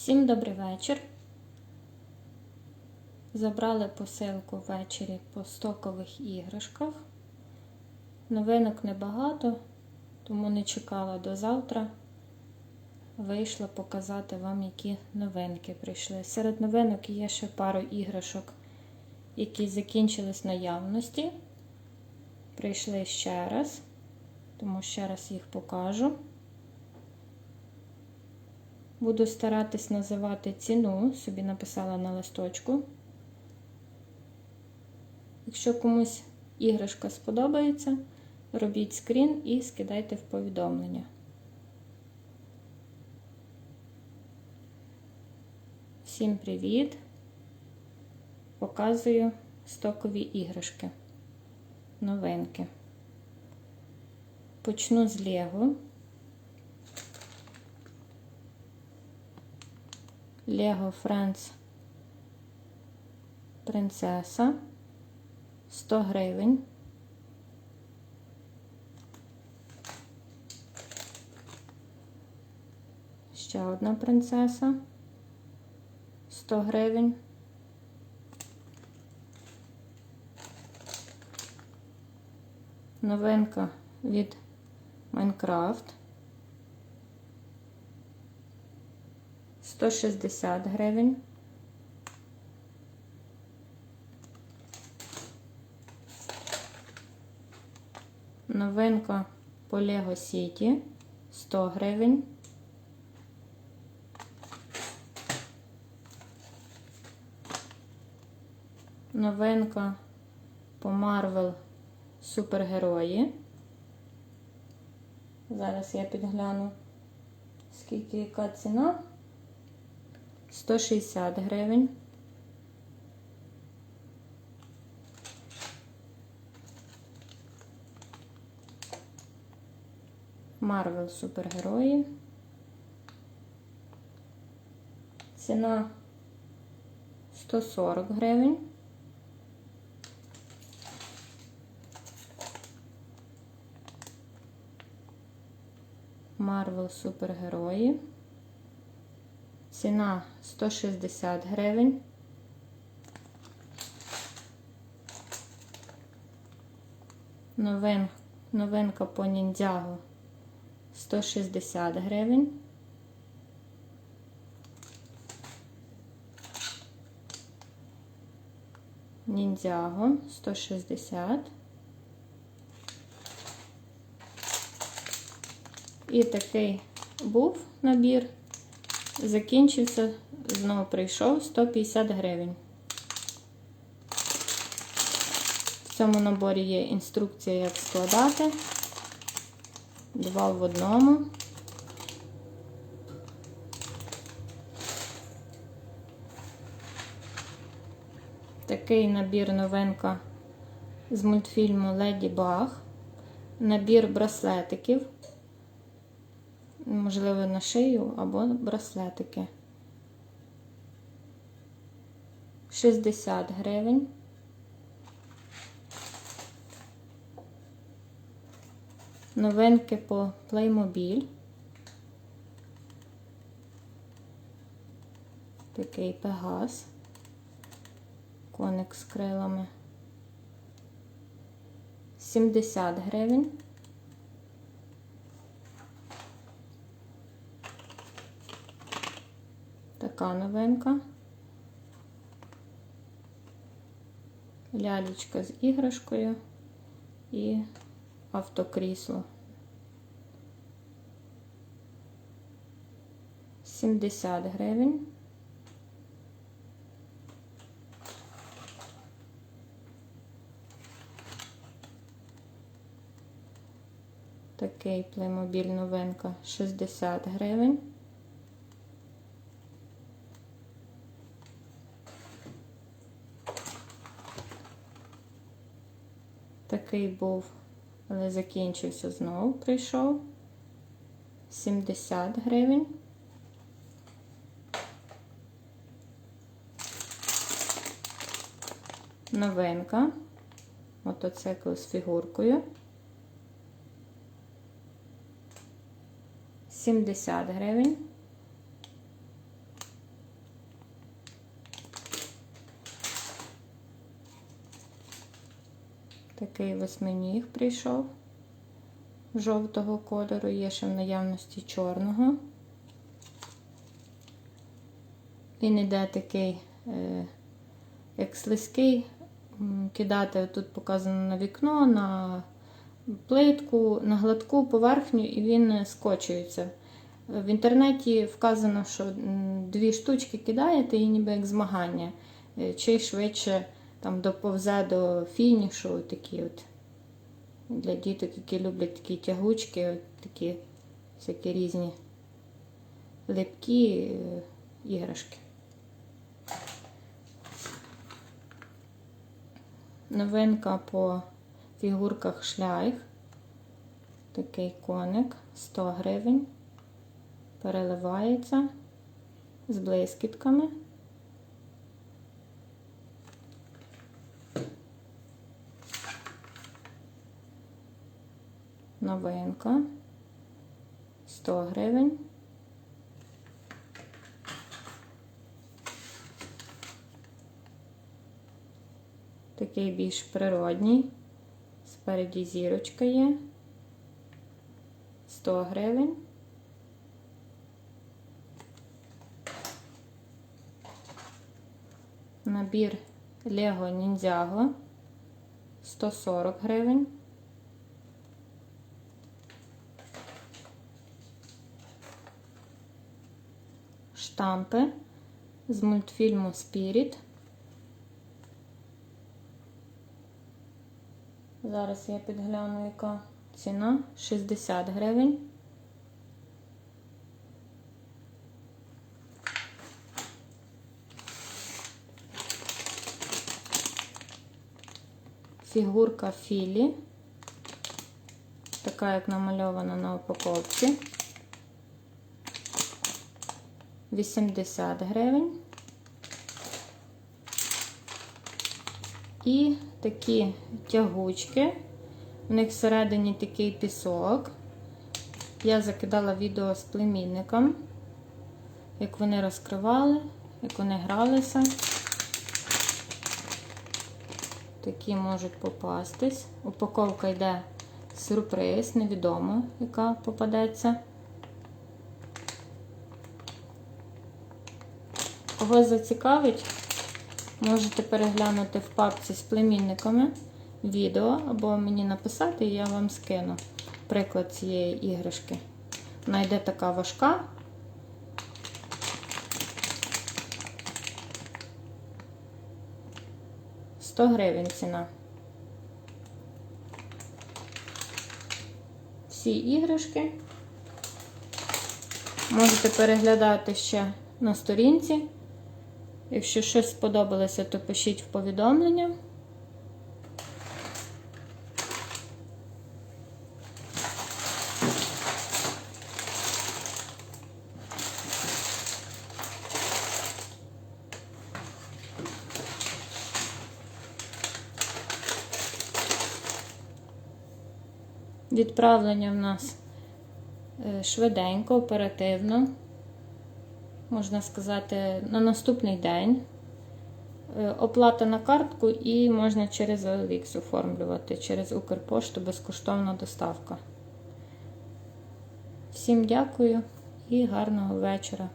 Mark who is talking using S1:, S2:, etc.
S1: Всім добрий вечір. Забрали посилку ввечері по стокових іграшках. Новинок небагато, тому не чекала до завтра. Вийшла показати вам, які новинки прийшли. Серед новинок є ще пару іграшок, які закінчились наявності. Прийшли ще раз, тому ще раз їх покажу. Буду старатись називати ціну, собі написала на листочку. Якщо комусь іграшка сподобається, робіть скрін і скидайте в повідомлення. Всім привіт! Показую стокові іграшки. Новинки. Почну з Лего. Lego Friends Принцеса 100 гривень. Ще одна принцеса 100 гривень. Новинка від Майнкрафт 160 гривень. Новинка по Lego City 100 гривень. Новинка по Marvel Супергерої. Зараз я підгляну, скільки яка ціна. 160 гривень. Марвел супергерої. Ціна 140 гривень. Марвел супергерої. Ціна 160 гривень. Новин, новинка по ніндзяго 160 гривень. Ніндзяго 160. І такий був набір. Закінчився, знову прийшов 150 гривень. В цьому наборі є інструкція, як складати. Два в одному. Такий набір новинка з мультфільму Леді Баг. Набір браслетиків можливо, на шию або браслетики. 60 гривень. Новинки по Playmobil. Такий пегас. Коник з крилами. 70 гривень. Така новинка. Лялечка з іграшкою і автокрісло. 70 гривень. Такий плеймобіль новинка 60 гривень. Такий був, але закінчився знову, прийшов 70 гривень. Новинка. Мотоцикл з фігуркою. 70 гривень. Такий восьминіг прийшов жовтого кольору, є ще в наявності чорного. Він іде такий, е, як слизький, кидати тут показано на вікно, на плитку, на гладку поверхню, і він скочується. В інтернеті вказано, що дві штучки кидаєте і ніби як змагання. Е, Чий швидше там доповзе до фінішу, такі от для діток, які люблять такі тягучки, от такі всякі різні липкі е, іграшки. Новинка по фігурках шляйх. Такий коник 100 гривень. Переливається з блискітками. Новинка 100 гривень. Такий більш природній. Спереді зірочка є. 100 гривень. Набір Lego Ninjago 140 гривень. Штампи з мультфільму Spirit. Зараз я підгляну, яка ціна 60 гривень. Фігурка Філі, така як намальована на упаковці. 80 гривень. І такі тягучки. У них всередині такий пісок. Я закидала відео з племінником, як вони розкривали, як вони гралися. Такі можуть попастись. Упаковка йде сюрприз, невідомо, яка попадеться. Кого зацікавить, можете переглянути в папці з племінниками відео або мені написати, і я вам скину приклад цієї іграшки. Вона йде така важка. Сто гривень ціна. Всі іграшки можете переглядати ще на сторінці. Якщо щось сподобалося, то пишіть в повідомлення. Відправлення в нас е, швиденько, оперативно можна сказати, на наступний день. Е, Оплата на картку і можна через OLX оформлювати, через Укрпошту безкоштовна доставка. Всім дякую і гарного вечора.